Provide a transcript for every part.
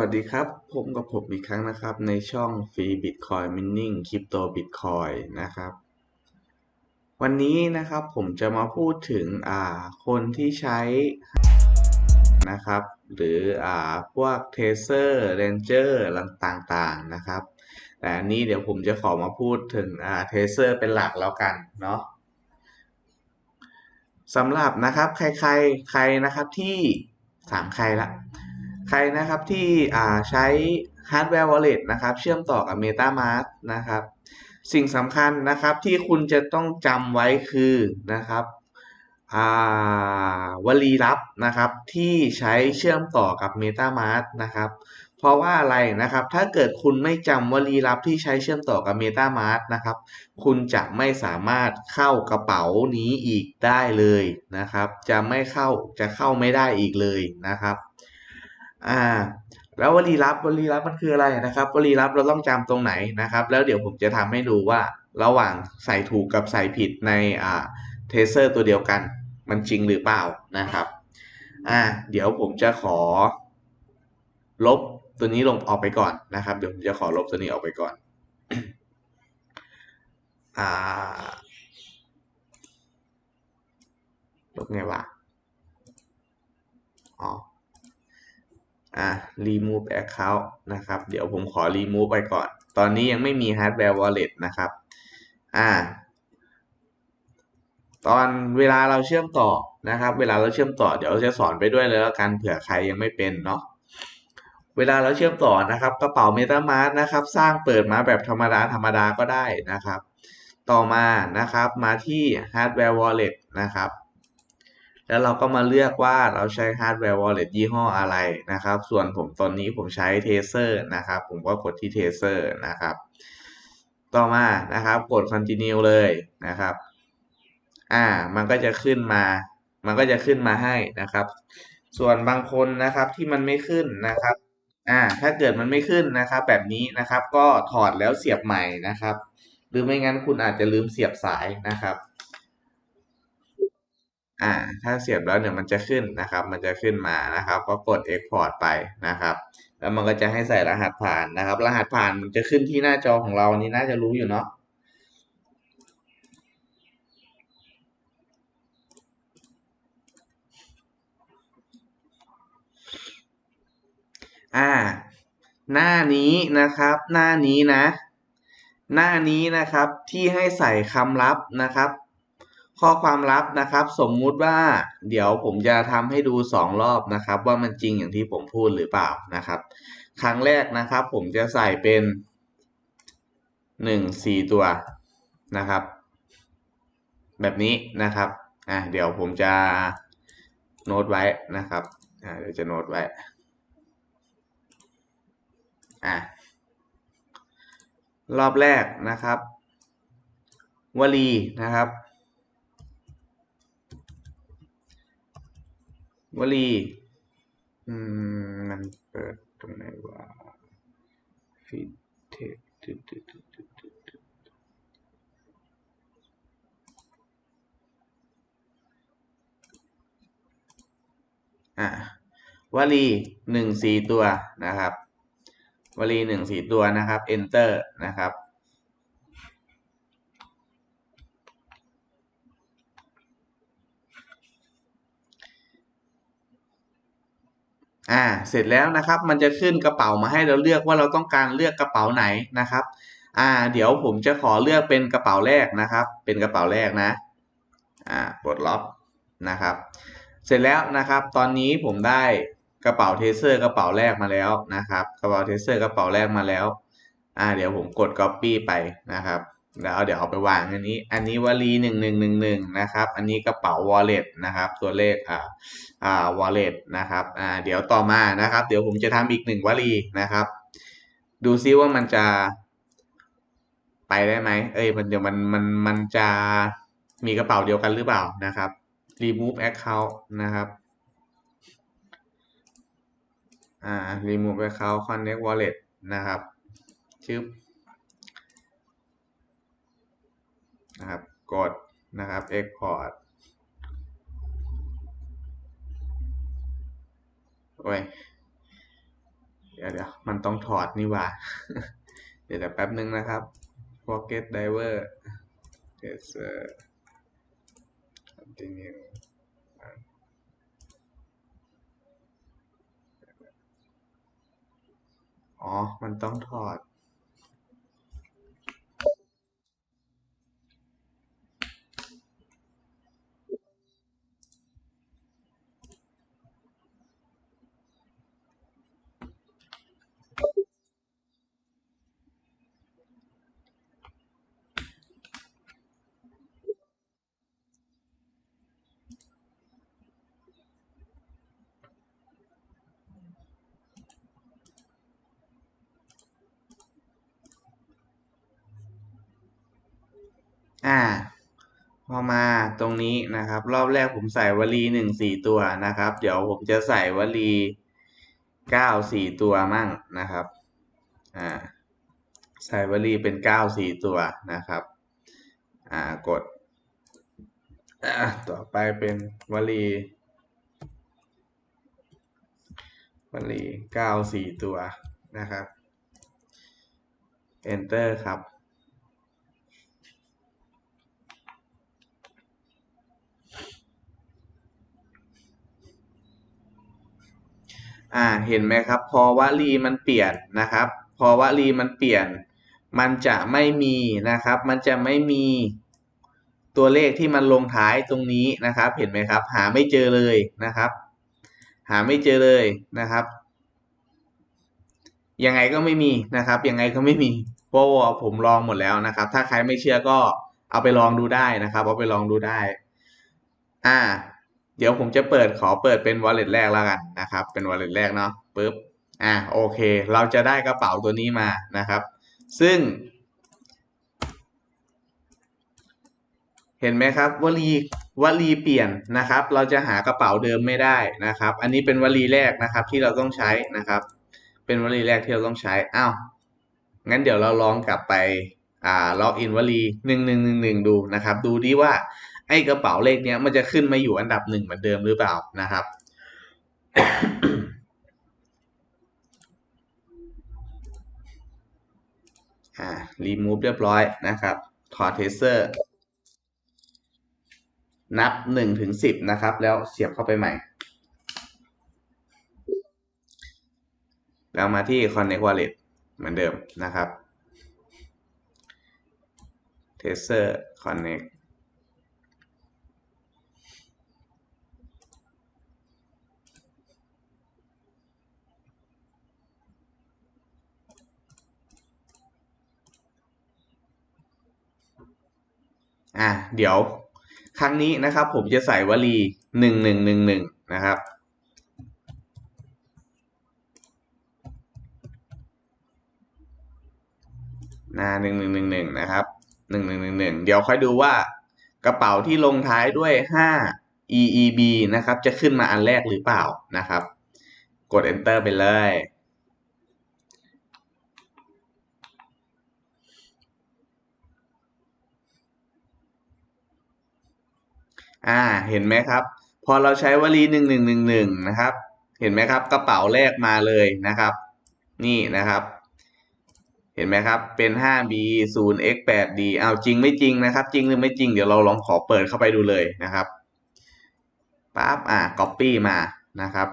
สวัสดีครับพบกับผมอีกครั้งนะครับ ในช่อง Free Bitcoin Mining Crypto Bitcoin นะครับ วันนี้นะครับผมจะมาพูดถึงอ่าคนที่ใช้นะครับ หรืออ่าพวก Tracer Ranger ต่างๆนะครับ แต่อันนี้เดี๋ยวผมจะขอมาพูดถึงอ่า Tracer เป็นหลักแล้วกันเนาะสำหรับนะครับใครใครใครนะครับที่ถามใครละ ใครนะครับที่ใช้ Hardware Wallet นะครับ เชื่อมต่อกับ MetaMask นะครับ สิ่งสำคัญนะครับที่คุณจะต้องจำไว้คือนะครับอ่าวลีลับนะครับที่ใช้เชื่อมต่อกับ MetaMask นะครับ เพราะว่าอะไรนะครับ ถ้าเกิดคุณไม่จำวลีลับที่ใช้เชื่อมต่อกับ MetaMask นะครับ คุณจะไม่สามารถเข้ากระเป๋านี้อีกได้เลยนะครับ จะไม่เข้าจะเข้าไม่ได้อีกเลยนะครับ อ่า แล้ววลีลับวลีลับมันคืออะไรนะครับวลีลับเราต้องจำตรงไหนนะครับ แล้วเดี๋ยวผมจะทำให้ดูว่าระหว่างใส่ถูกกับใส่ผิดในอ่าเทเซอร์ตัวเดียวกัน มันจริงหรือเปล่านะครับอ่าเดี๋ยวผมจะขอ ลบตัวนี้ลงออกไปก่อนนะครับ เดี๋ยวผมจะขอลบตัวนี้ออกไปก่อนอ่าลบไงวะอ๋อ อะ remove account นะครับ เดี๋ยวผมขอ remove ไปก่อน ตอนนี้ยังไม่มี hardware wallet นะครับ อ่า ตอนเวลาเราเชื่อมต่อนะครับ เวลาเราเชื่อมต่อเดี๋ยวจะสอนไปด้วยเลยแล้วกันเผื่อใครยังไม่เป็นเนาะเวลาเราเชื่อมต่อนะครับ กระเป๋า MetaMask นะครับ สร้างเปิดมาแบบธรรมดาธรรมดาก็ได้นะครับ ต่อมานะครับมาที่ hardware wallet นะครับ แล้วเราก็มาเลือกว่าเราใช้ hardware wallet ยี่ห้ออะไรนะครับ ส่วนผมตอนนี้ผมใช้ Tracer นะครับ ผมก็กดที่ Tracer นะครับ ต่อมานะครับกด continue เลยนะครับ อ่า มันก็จะขึ้นมา มันก็จะขึ้นมาให้นะครับ ส่วนบางคนนะครับที่มันไม่ขึ้นนะครับ อ่า ถ้าเกิดมันไม่ขึ้นนะครับ แบบนี้นะครับ ก็ถอดแล้วเสียบใหม่นะครับ หรือไม่งั้นคุณอาจจะลืมเสียบสายนะครับ อ่าถ้าเสียบแล้วเนี่ยมันจะขึ้นนะครับ มันจะขึ้นมานะครับ ก็กด export ไปนะครับ แล้วมันก็จะให้ใส่รหัสผ่านนะครับ รหัสผ่านมันจะขึ้นที่หน้าจอของเรานี่น่าจะรู้อยู่เนาะอ่า หน้านี้นะครับ หน้านี้นะ หน้านี้นะครับที่ให้ใส่คำลับนะครับ ข้อความลับนะครับ สมมุติว่าเดี๋ยวผมจะทำให้ดูสองรอบนะครับ ว่ามันจริงอย่างที่ผมพูดหรือเปล่านะครับ ครั้งแรกนะครับ ผมจะใส่เป็นหนึ่งสี่ตัวนะครับ แบบนี้นะครับอ่าเดี๋ยวผมจะโน้ตไว้นะครับอ่าเดี๋ยวจะโน้ตไว้อะรอบแรกนะครับ วลีนะครับ วลี อืม มันเปิดตรงไหนวะฟีดเทคอะวลีหนึ่งสี่ตัวนะครับ วลีหนึ่งสี่ตัวนะครับ enter นะครับ อ่าเสร็จแล้วนะครับมันจะขึ้นกระเป๋ามาให้เราเลือกว่าเราต้องการเลือกกระเป๋าไหนนะครับอ่าเดี๋ยวผมจะขอเลือกเป็นกระเป๋าแรกนะครับ เป็นกระเป๋าแรกนะอ่าปลดล็อกนะครับ เสร็จแล้วนะครับ ตอนนี้ผมได้กระเป๋าเทเซอร์กระเป๋าแรกมาแล้วนะครับ กระเป๋าเทเซอร์กระเป๋าแรกมาแล้วอ่าเดี๋ยวผมกด copy ไปนะครับ แล้วเดี๋ยวเอาไปวางอันนี้ อันนี้วลีหนึ่งหนึ่งหนึ่งหนึ่งนะครับ อันนี้กระเป๋า wallet นะครับ ตัวเลขอ่าอ่า wallet นะครับ อ่า เดี๋ยวต่อมานะครับ เดี๋ยวผมจะทำอีกหนึ่งวลีนะครับ ดูซิว่ามันจะไปได้ไหม เอ้ย มันเดี๋ยวมันมันมันจะมีกระเป๋าเดียวกันหรือเปล่านะครับ remove account นะครับ อ่า remove account connect wallet นะครับชึบ นะครับ กดนะครับ export โอ้ยเดี๋ยวเดี๋ยวมันต้องถอดนี่หว่า เดี๋ยวแป๊บนึงนะครับ pocket diver tracer continue อ๋อ มันต้องถอด อ่า พอมาตรงนี้นะครับ รอบแรกผมใส่วลีหนึ่งสี่ตัวนะครับ เดี๋ยวผมจะใส่วลีเก้าสี่ตัวมั่งนะครับ อ่า ใส่วลีเป็นเก้าสี่ตัวนะครับ อ่า กดอ่าต่อไปเป็นวลีวลีเก้าสี่ตัวนะครับ enter ครับ อ่าเห็นไหมครับพอวลีมันเปลี่ยนนะครับ พอวลีมันเปลี่ยน มันจะไม่มีนะครับ มันจะไม่มีตัวเลขที่มันลงท้ายตรงนี้นะครับ เห็นไหมครับ หาไม่เจอเลยนะครับ หาไม่เจอเลยนะครับ ยังไงก็ไม่มีนะครับ ยังไงก็ไม่มีเพราะว่าผมลองหมดแล้วนะครับ ถ้าใครไม่เชื่อก็เอาไปลองดูได้นะครับ เอาไปลองดูได้ อ่า เดี๋ยวผมจะเปิดขอเปิดเป็น wallet แรกแล้วกันนะครับ เป็น wallet แรกเนาะปึ๊บอ่าโอเค เราจะได้กระเป๋าตัวนี้มานะครับ ซึ่ง เห็นไหมครับวลีวลีเปลี่ยนนะครับ เราจะหากระเป๋าเดิมไม่ได้นะครับ อันนี้เป็นวลีแรกนะครับที่เราต้องใช้นะครับ เป็นวลีแรกที่เราต้องใช้อ้าวงั้นเดี๋ยวเราลองกลับไปอ่าล็อกอินวลีหนึ่งหนึ่งหนึ่งหนึ่งดูนะครับ ดูดีว่า ไอ้กระเป๋าเลขเนี้ยมันจะขึ้นมาอยู่อันดับหนึ่งเหมือนเดิมหรือเปล่านะครับ อ่า รีมูฟเรียบร้อยนะครับ ถอดเทเซอร์ นับหนึ่งถึงสิบนะครับ แล้วเสียบเข้าไปใหม่ แล้วมาที่ Connect Wallet เหมือนเดิมนะครับ Tracer Connect อะเดี๋ยวครั้งนี้นะครับ ผมจะใส่วลีหนึ่งหนึ่งหนึ่งหนึ่งนะครับนาหนึ่งหนึ่งหนึ่งหนึ่งนะครับหนึ่งหนึ่งหนึ่งหนึ่งเดี๋ยวค่อยดูว่ากระเป๋าที่ลงท้ายด้วยห้า EEB นะครับ จะขึ้นมาอันแรกหรือเปล่านะครับ กด enter ไปเลย อ่า เห็นไหมครับ พอเราใช้วลีหนึ่งหนึ่งหนึ่งหนึ่งนะครับ เห็นไหมครับ กระเป๋าแรกมาเลยนะครับ นี่นะครับ เห็นไหมครับ เป็น 5b 0 x 8 d เอาจริงไม่จริงนะครับ จริงหรือไม่จริง เดี๋ยวเราลองขอเปิดเข้าไปดูเลยนะครับปั๊บอ่า copy มานะครับ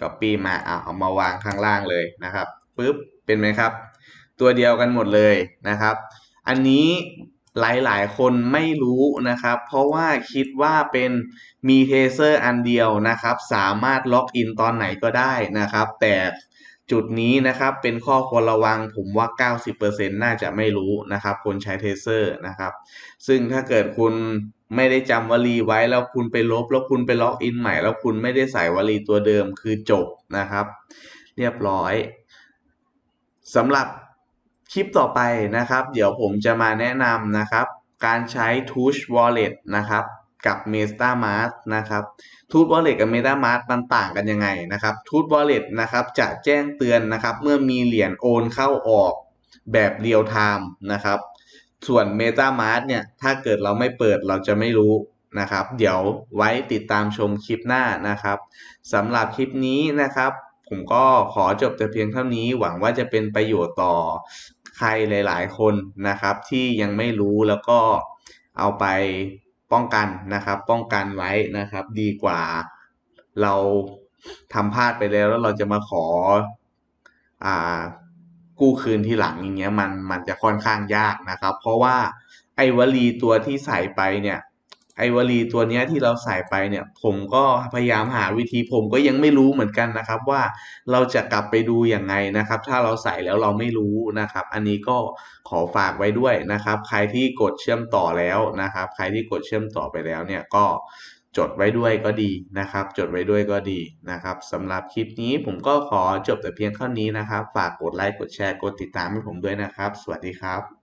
copy มาเอาเอามาวางข้างล่างเลยนะครับปึ๊บเป็นไหมครับ ตัวเดียวกันหมดเลยนะครับ อันนี้ หลายๆ คนไม่รู้นะครับ เพราะว่าคิดว่าเป็นมีเทเซอร์อันเดียวนะครับ สามารถล็อกอินตอนไหนก็ได้นะครับ แต่จุดนี้นะครับเป็นข้อควรระวังผมว่า 90%น่าจะไม่รู้นะครับ คนใช้เทเซอร์นะครับ ซึ่งถ้าเกิดคุณไม่ได้จำวลีไว้แล้วคุณไปลบ แล้วคุณไปล็อกอินใหม่ แล้วคุณไม่ได้ใส่วลีตัวเดิมคือจบนะครับ เรียบร้อยสำหรับ คลิปต่อไปนะครับ เดี๋ยวผมจะมาแนะนำนะครับ การใช้ Touch Wallet นะครับกับ MetaMask นะครับ Touch Wallet กับ MetaMask มันต่างกันยังไงนะครับ Touch Wallet นะครับจะแจ้งเตือนนะครับเมื่อมีเหรียญโอนเข้าออกแบบเรียลไทม์นะครับ ส่วน MetaMask เนี่ยถ้าเกิดเราไม่เปิดเราจะไม่รู้นะครับ เดี๋ยวไว้ติดตามชมคลิปหน้านะครับสำหรับคลิปนี้นะครับ ผมก็ขอจบแต่เพียงเท่านี้ หวังว่าจะเป็นประโยชน์ต่อใครหลาย ๆ คนนะครับ ที่ยังไม่รู้แล้วก็เอาไปป้องกันนะครับ ป้องกันไว้นะครับ ดีกว่าเราทำพลาดไปแล้วแล้วเราจะมาขออ่ากู้คืนที่หลังอย่างเงี้ยมันมันจะค่อนข้างยากนะครับ เพราะว่าไอ้วลีตัวที่ใส่ไปเนี่ย ไอ้วลีตัวนี้ที่เราใส่ไปเนี่ยผมก็พยายามหาวิธีผมก็ยังไม่รู้เหมือนกันนะครับ ว่าเราจะกลับไปดูยังไงนะครับ ถ้าเราใส่แล้วเราไม่รู้นะครับ อันนี้ก็ขอฝากไว้ด้วยนะครับ ใครที่กดเชื่อมต่อแล้วนะครับ ใครที่กดเชื่อมต่อไปแล้วเนี่ยก็จดไว้ด้วยก็ดีนะครับ จดไว้ด้วยก็ดีนะครับสำหรับคลิปนี้ผมก็ขอจบแต่เพียงเท่านี้นะครับ ฝากกดไลค์กดแชร์กดติดตามให้ผมด้วยนะครับ สวัสดีครับ